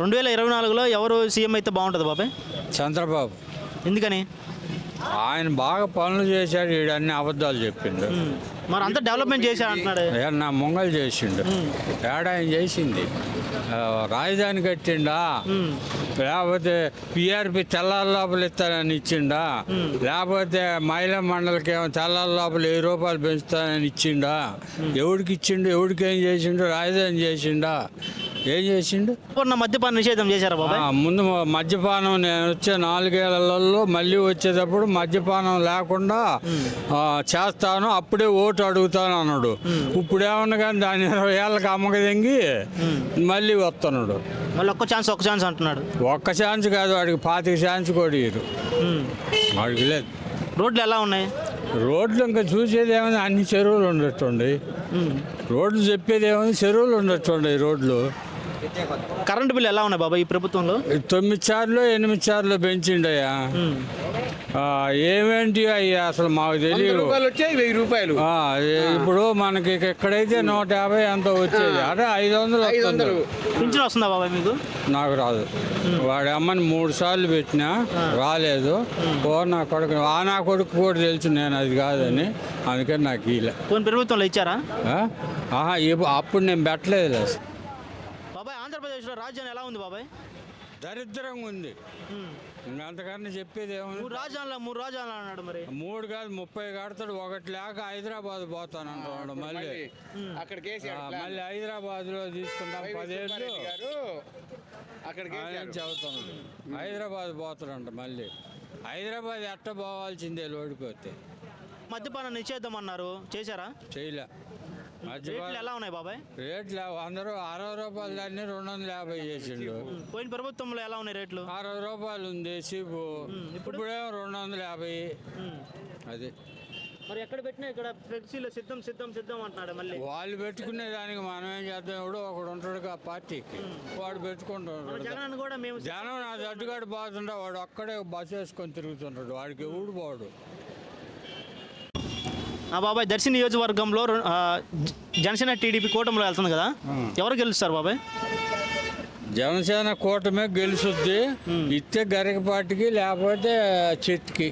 రెండు వేల ఇరవై నాలుగులో ఎవరు సీఎం అయితే బాగుంటుంది బాబాయ్? చంద్రబాబు. ఎందుకని? ఆయన బాగా పనులు చేశాడు ఈడు అన్ని అబద్ధాలు చెప్పిండు. మరి అంతా డెవలప్మెంట్ చేశా అంటున్నాడు. ఏ నా మొంగలు చేసిండు. తేడా ఆయన చేసింది? ఆ, రాజధాని కట్టిండా. లేకపోతే పిఆర్పి తెల్లారి లోపల ఇస్తానని ఇచ్చిండా? లేకపోతే మహిళా మండలికి ఏమో తెల్లారి లోపల వెయ్యి రూపాయలు పెంచుతానని ఇచ్చిండా? ఎవడికి ఇచ్చిండు ఎవడికి ఏం చేసిండు రాజధాని చేసిండా? ఏం చేసిండు? ఉన్న మద్యపాన నిషేధం చేశారా బాబాయ్? ముందు మద్యపానం నేను వచ్చే నాలుగేళ్ళలో మళ్ళీ వచ్చేటప్పుడు మద్యపానం లేకుండా చేస్తాను అప్పుడే ఓటు అడుగుతాను అన్నాడు. ఇప్పుడు ఏమన్నా కానీ దాని ఇరవై ఏళ్ళకి అమ్మక తెంగి మళ్ళీ వస్తున్నాడు. మళ్ళీ ఒక్క ఛాన్స్ ఒక్క ఛాన్స్ అంటున్నాడు. ఒక్క ఛాన్స్ కాదు వాడికి పాతిక ఛాన్స్ కూడా ఇరు. వాడికి లేదు. రోడ్లు ఎలా ఉన్నాయి? రోడ్లు ఇంకా చూసేది ఏమైనా అన్ని చెరువులు ఉండొచ్చుండి ఉమ్. రోడ్లు చెప్పేది ఏమైనా చెరువులు ఉండొచ్చుండి రోడ్లు. కరెంటు బిల్లు ఎలా ఉన్నాయి బాబాయ్ ఈ ప్రభుత్వంలో? తొమ్మిది సార్లు ఎనిమిది సార్లు పెంచిండయ్యా. ఉమ్. ఆ, ఏమేంటి అయ్యా అసలు మాకు తెలియదు వెయ్యి రూపాయలు. ఆ, ఏ- ఇప్పుడు మనకి ఎక్కడైతే నూట యాభై అంత వచ్చేది అదే ఐదు వందలు ఐదు వస్తుంది. వందలు. పింఛన్ వస్తుందా బాబాయ్ మీకు? నాకు రాదు. వాడి అమ్మని మూడు సార్లు పెట్టినా రాలేదు. ఓ నా కొడుకు ఆ నా కొడుకు కూడా తెలుసు నేను అది కాదని. అందుకని నాకు ఇలా కొన్ని ప్రభుత్వంలో ఇచ్చారా? ఆహా అప్పుడు నేను పెట్టలేదు ఆంధ్రప్రదేశ్లో రాజధాని ఎలా ఉంది బాబాయ్? దరిద్రంగా ఉంది. ఉమ్. ఇంకంతకన్నా చెప్పేది ఏముంది? మూడు రాజధానులు మూడు రాజధానులు అన్నాడు మరి. మూడు కాదు ముప్పై కడతాడు ఒకటి లేక హైదరాబాద్ పోతాను అంటున్నాడు మళ్ళీ. అక్కడికి. మళ్ళీ హైదరాబాద్లో తీసుకుంటాం పదేళ్ళు. అక్కడికి. చెబుతున్నాడు హైదరాబాద్ పోతాడంట మళ్ళీ. హైదరాబాద్ ఎట్ట పోవాల్సిందే ఓడిపోతే మద్యపాన నిషేధం అన్నారు. చేశారా? చేయలే. రేట్లు ఎలా ఉన్నాయి బాబాయ్? రేట్లు అందరూ అరవై రూపాయలు దాన్ని రెండు వందల యాభై చేసిండు. పోయిన ప్రభుత్వంలో ఎలా ఉన్నాయి రేట్లు? అరవై రూపాయలు ఉంది సీపు ఇప్పుడేమో రెండు వందల యాభై. అది. మరి ఎక్కడ పెట్టినా ఇక్కడ ఫ్లెక్సీలో సిద్ధం సిద్ధం సిద్ధం అంటున్నాడు మళ్ళీ. వాళ్ళు పెట్టుకునే దానికి మనం ఏం చేద్దాం? ఎవడో ఒకడు ఉంటాడు ఆ పార్టీకి. వాడు పెట్టుకుంటుంటాడు జగన్ కూడా మేము జనం నా దడ్డుగాడు బాగుంటుండే వాడు ఒక్కడే బస్సు వేసుకొని తిరుగుతుంటాడు. వాడికి ఊడు పోడు. బాబాయ్ దర్శి నియోజకవర్గంలో జనసేన టీడీపీ కూటమిలో వెళ్తుంది కదా? ఎవరు గెలుస్తారు బాబాయ్? జనసేన కూటమే గెలుసుద్ది ఇస్తే గరికపాటికి లేకపోతే చెట్టుకి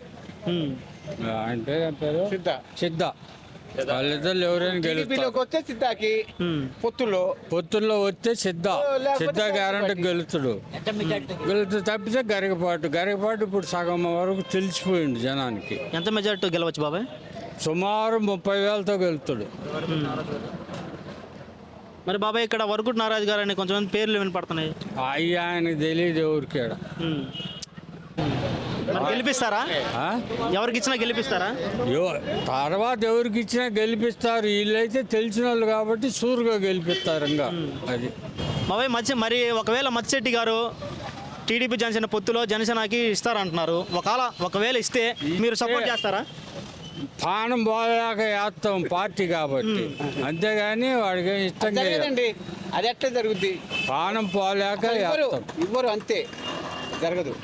పేరు సిద్ధ. సిద్ధ. వాళ్ళిద్దరు ఎవరైనా గెలుస్తారు. టీడీపీలోకి వస్తే సిద్ధాకి ఉమ్. పొత్తుల్లో. పొత్తుల్లో వస్తే సిద్ధ. సిద్ధ గ్యారంటీ గెలుతుడు. గెలుతు తప్పితే గరికపాటు గరికపాటు ఇప్పుడు సగం వరకు తెలిసిపోయింది జనానికి. ఎంత మెజార్టీ గెలవచ్చు బాబాయ్? సుమారు ముప్పై వేలతో గెలుతాడు మరి బాబాయ్ ఇక్కడ వరకుట్ నారాజు గారు అని కొంచెం పేర్లు వినపడుతున్నాయి. అయ్యి ఆయనకి తెలియదు ఎవరికి గెలిపిస్తారా? ఎవరికి ఇచ్చినా గెలిపిస్తారా? తర్వాత ఎవరికి ఇచ్చినా గెలిపిస్తారు. వీళ్ళైతే తెలిసిన వాళ్ళు కాబట్టి సూరుగా గెలిపిస్తారు ఇంకా. అది. బాబాయ్ మత్స్య మరి ఒకవేళ మత్స్యెట్టి గారు టీడీపీ జనసేన పొత్తులో జనసేనకి ఇస్తారంటున్నారు. ఒకవేళ ఒకవేళ ఇస్తే మీరు సపోర్ట్ చేస్తారా? పానం పోలేక వేస్తాం పార్టీ కాబట్టి. అంతేగాని వాడికి ఇష్టం లేదు. జరగదండి అది ఎట్లా జరుగుద్ది? పానం పోలేక ఇవ్వరు అంతే జరగదు.